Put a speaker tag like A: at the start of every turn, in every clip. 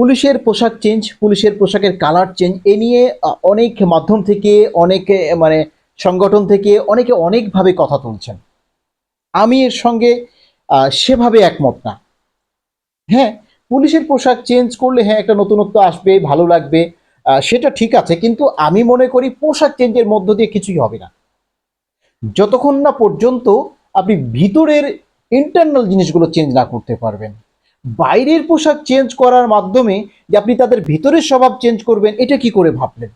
A: পুলিশের পোশাক চেঞ্জ পুলিশের পোশাকের কালার চেঞ্জ এ নিয়ে অনেক মাধ্যম থেকে, অনেকে মানে সংগঠন থেকে অনেকে অনেকভাবে কথা তুলছেন। আমি এর সঙ্গে সেভাবে একমত না। হ্যাঁ পুলিশের পোশাক চেঞ্জ করলে হ্যাঁ একটা নতুনত্ব আসবে, ভালো লাগবে সেটা ঠিক আছে, কিন্তু আমি মনে করি পোশাক চেঞ্জের মধ্য দিয়ে কিছুই হবে না। যতক্ষণ না পর্যন্ত আপনি ভিতরের ইন্টারনাল জিনিসগুলো চেঞ্জ না করতে পারবেন। বাইরের পোশাক চেঞ্জ করার মাধ্যমে যে আপনি তাদের ভিতরের স্বভাব চেঞ্জ করবেন, এটা কি করে ভাবলেন?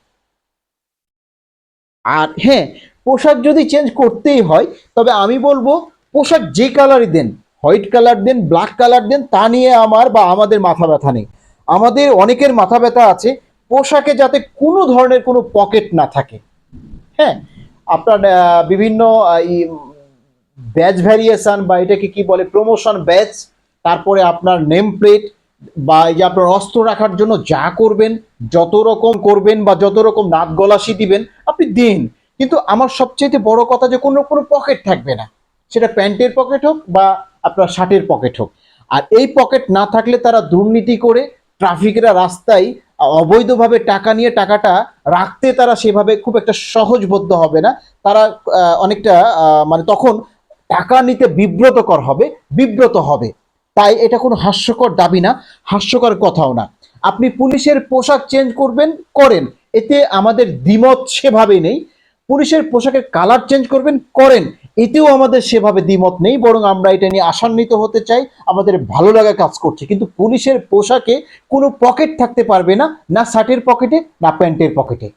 A: আর হ্যাঁ পোশাক যদি চেঞ্জ করতেই হয়, তবে আমি বলব পোশাক যে কালারই দেন হোয়াইট কালার দেন ব্ল্যাক কালার দেন, তা নিয়ে আমার বা আমাদের মাথা ব্যথা নেই। আমাদের অনেকের মাথা ব্যথা আছে, পোশাকে যাতে কোনো ধরনের কোনো পকেট না থাকে। হ্যাঁ আপনার বিভিন্ন ব্যাচ ভ্যারিয়েশন বা এটাকে কি বলে প্রমোশন ব্যাচ তারপরে আপনার নেম প্লেট বা এই যে আপনার অস্ত্র রাখার জন্য যা করবেন, যত রকম করবেন বা যত রকম নাক গলাসি দিবেন, আপনি দিন। কিন্তু আমার সবচেয়ে বড় কথা যে কোনো কোনো পকেট থাকবে না। সেটা প্যান্টের পকেট হোক বা আপনার শার্টের পকেট হোক। আর এই পকেট না থাকলে তারা দুর্নীতি করে ট্রাফিকরা রাস্তায় অবৈধভাবে টাকা নিয়ে টাকাটা রাখতে তারা সেভাবে খুব একটা সহজবোধ্য হবে না। তারা অনেকটা মানে তখন টাকা নিতে বিব্রতকর হবে, বিব্রত হবে। তাই এটা কোনো হাস্যকর দাবি না, হাস্যকর কথাও না। আপনি পুলিশের পোশাক চেঞ্জ করবেন, করেন। এতে আমাদের দ্বিমত সেভাবে নেই। পুলিশের পোশাকের কালার চেঞ্জ করবেন, করেন। এতেও আমাদের সেভাবে দ্বিমত নেই, বরং আমরা এটা নিয়ে আশান্বিত হতে চাই। আমাদের ভালো লাগা কাজ করছে। কিন্তু পুলিশের পোশাকে কোনো পকেট থাকতে পারবে না না শার্টের পকেটে, না প্যান্টের পকেটে।